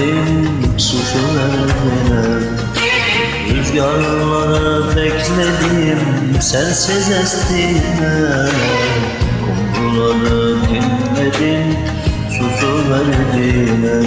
bekledim susuvermeden Rüzgarlara bekledim sensiz estiğinden Kumruları dinledim susuverdiler